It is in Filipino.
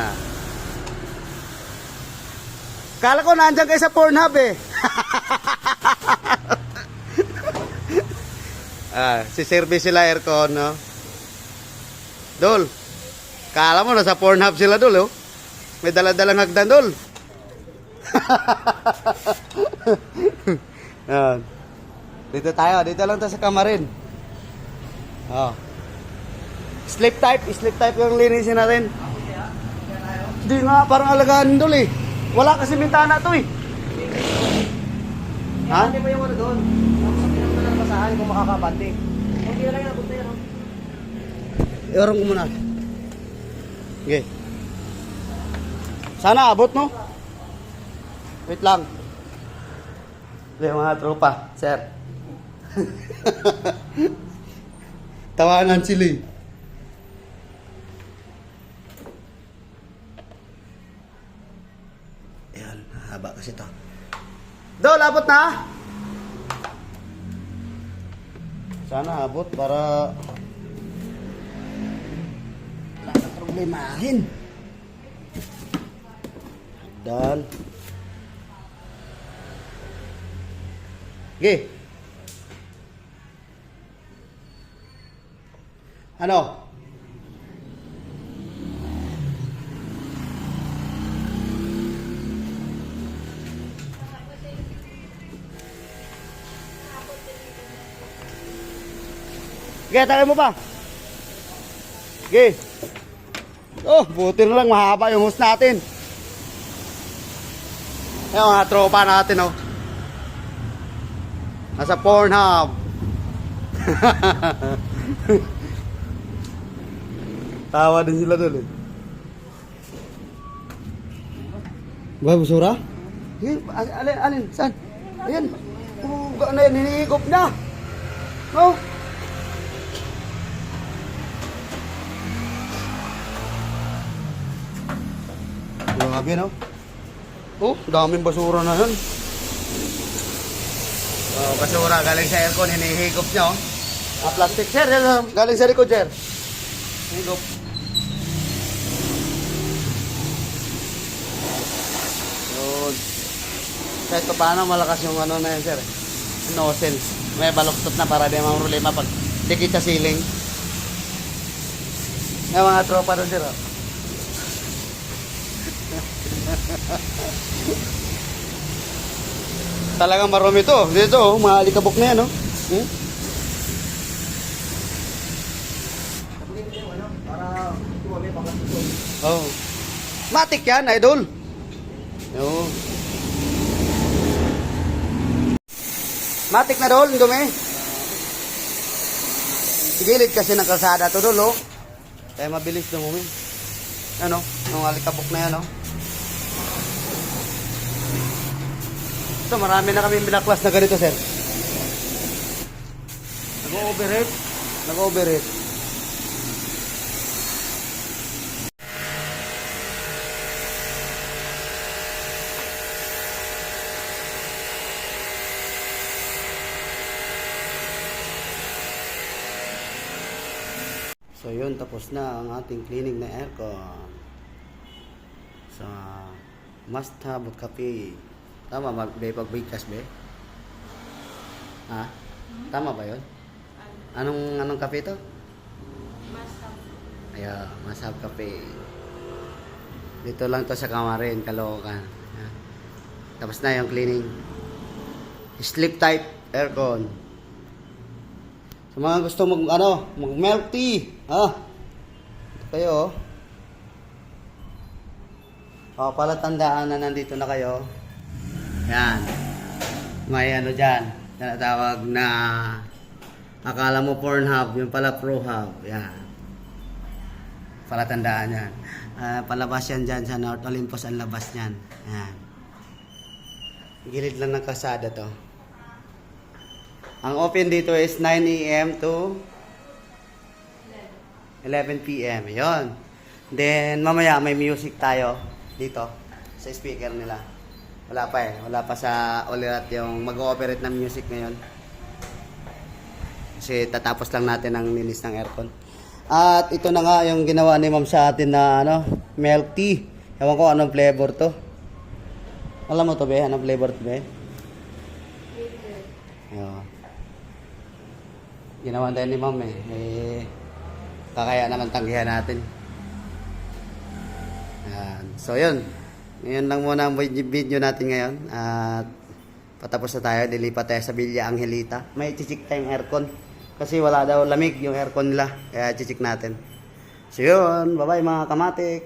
Ah. Kala ko nandiyan kayo sa Pornhub eh. ah, si service sila aircon, no? Dol, kala mo nasa Pornhub sila, Dol, oh. May dala-dalang hagdan, Dol. Yan. Dito tayo, dito lang tayo sa kamarin. Oh. Sleep type, sleep type yung linisin natin. Hindi nga, parang alagaan dol eh. Wala kasi bintana to eh. Ha? Hindi mo yung ano doon. Tapos sa pinag ng basahan kung makakabante. Okay na lang yan, punta yan. oh. Iorong ko muna. Okay. Sana abot no? Wait lang. Hindi mga tropa, sir. Tawanan sila eh. Ayan, haba kasi to. Dol, abot na! Sana abot para wala problemahin. Dan. Okay. Ano? Okay, tagay mo pa. Okay. Oh, buti na lang mahaba yung hose natin. Yung mga tropa natin, oh. Nasa Pornhub. Tawa din sila doon, eh. Ba, busura? Al- alin, alin, saan? Ayan. Oh, ano yan, hinihigop na. Oh. Grabe, no? Oh, daming basura na yan. Oh, basura galing sa aircon, hinihigop niya, oh. Ah, plastic, sir. Yan, galing sa likod, sir. Higop. Yun. Kahit pa paano, malakas yung ano na yan, sir. Nozzle. May baloktot na para di mga problema pag dikit sa ceiling. Yung mga tropa doon, sir, oh. Talagang marumi to. Dito, oh, mga alikabok na yan, no? Hmm? Oh. Matik yan, idol. Yo. Matik na dol, dumi. Gilid kasi ng kalsada to dol, oh. Kaya mabilis dumumi. Ano? Yung alikabok na yan, oh. Ito, marami na kami binaklas na ganito, sir. Nag-overheat. Nag-overheat. So yun, tapos na ang ating cleaning na aircon. Sa must have kape. Tama ba, be, pag bigkas, be? Ha? Tama ba yun? Anong, anong kape to? Ayan, must have kape. Dito lang to sa Kamarin, Caloocan. Ha? Tapos na yung cleaning. Sleep type aircon. Sa mga gusto mag ano, mag milk tea, ha? Ito kayo. oh. Oh, pala tandaan na nandito na kayo. Yan. May ano diyan, tinatawag na akala mo Pornhub, yung pala ProHub. Yan. Pala tandaan yan. Ah, palabas yan dyan sa North Olympus ang labas niyan. Yan. Gilid lang ng kasada to. Ang open dito is 9 a.m. to 11 p.m. Yon. Then mamaya may music tayo dito sa speaker nila. Wala pa eh. Wala pa sa Olirat yung mag-ooperate ng music ngayon. Kasi tatapos lang natin ang linis ng aircon. At ito na nga yung ginawa ni ma'am sa atin na ano, milk tea. Ewan ko anong flavor to. Alam mo to be? Anong flavor to be? Ginawa tayo ni ma'am eh. eh kakaya naman tanggihan natin. Yan. So yun. Ngayon lang muna ang vid- video natin ngayon. At patapos na tayo. Dilipat tayo sa Villa Angelita. May chichik tayong aircon. Kasi wala daw lamig yung aircon nila. Kaya chichik natin. So yun. Bye bye mga kamatik.